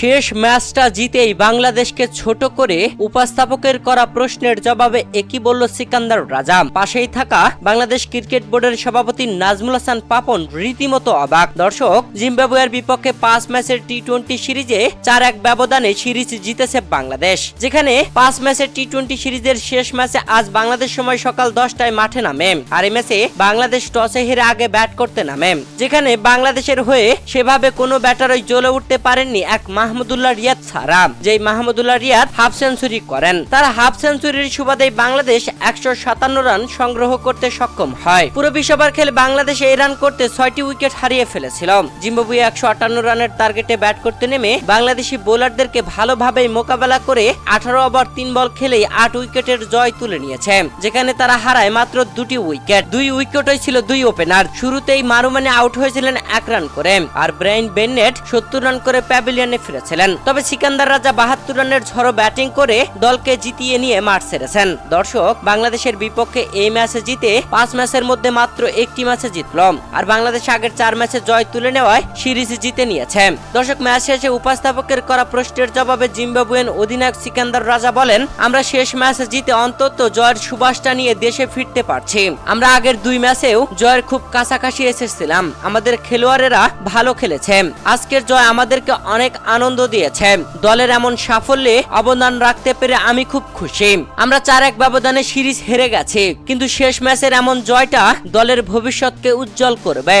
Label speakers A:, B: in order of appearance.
A: শেষ ম্যাচটা জিতেই বাংলাদেশকে ছোট করে উপস্থাপকের করা প্রশ্নের জবাবে একই বলল সিকান্দার রাজাম। পাশেই থাকা বাংলাদেশ ক্রিকেট বোর্ডের সভাপতি নাজমুল হাসান পাপন রীতিমতো অবাক। দর্শক, জিম্বাবুয়ের বিপক্ষে পাঁচ ম্যাচের টি টোয়েন্টি সিরিজে চার এক ব্যবধানে সিরিজ জিতেছে বাংলাদেশ। যেখানে পাঁচ ম্যাচের টি টোয়েন্টি সিরিজের শেষ ম্যাচে আজ বাংলাদেশ সময় সকাল দশটায় মাঠে নামে। আর এই ম্যাচে বাংলাদেশ টসে হেরে আগে ব্যাট করতে নামে। যেখানে বাংলাদেশের হয়ে সেভাবে কোনো ব্যাটারই জ্বলে উঠতে পারেননি এক মাহমুদুল্লাহ রিয়াদ ছাড়া যেই মাহমুদুল্লাহ রিয়াদ হাফ সেঞ্চুরি করেন। তার হাফ সেঞ্চুরির সুবাদে বাংলাদেশ একশো সাতান্ন রান সংগ্রহ করতে সক্ষম হয়। পুরো বিশ্ববার খেলে বাংলাদেশ এই রান করতে ছয়টি উইকেট হারিয়ে ফেলেছিল। জিম্বাবুয়ে একশো আটান্ন রানের টার্গেটে ব্যাট করতে নেমে বাংলাদেশি বোলারদেরকে ভালোভাবেই মোকাবেলা করে আঠারো ওভার তিন বল খেলেই আট উইকেটের জয় তুলে নিয়েছে, যেখানে তারা হারায় মাত্র দুটি উইকেট। দুই উইকেটই ছিল দুই ওপেনার। শুরুতেই মারুমানে আউট হয়েছিলেন এক রান করে। আর ব্রাইন বেন্নেট সত্তর রান করে প্যাভিলিয়নে ফিরেছিলেন। তবে সিকান্দার রাজা বাহাত্তর রানের ঝড়ো ব্যাটিং করে দলকে জিতিয়ে নিয়ে মাঠ ছেড়েছেন। দর্শক, বাংলাদেশের বিপক্ষে এই ম্যাচে জিতে পাঁচ ম্যাচের মধ্যে মাত্র একটি ম্যাচে জিতল আর বাংলাদেশ আগের চার ম্যাচে জয় তুলে নেওয়ায় সিরিজ জিতে নিয়েছে। দর্শক, ম্যাচ শেষে উপস্থাপকের করা প্রশ্নের জবাবে জিম্বাবুয়েন অধিনায়ক সিকান্দার রাজা বলেন, আমরা শেষ ম্যাচে জিতে অন্তত জয়ের সুবাসটা নিয়ে দেশে ফিরতে পারছি। আমরা আগের দুই ম্যাচেও জয়ের খুব কাছাকাছি এসেছিলাম। আমাদের খেলোয়াড়েরা ভালো খেলেছে। আজকের জয় আমাদেরকে অনেক আনন্দ দিয়েছে দলের এমন সাফল্যে অবদান রাখতে পেরে আমি খুব খুশি। আমরা চার এক ব্যবধানে সিরিজ হেরে গেছি, কিন্তু শেষ ম্যাচের এমন জয়টা দলের ভবিষ্যৎকে উজ্জ্বল করবে।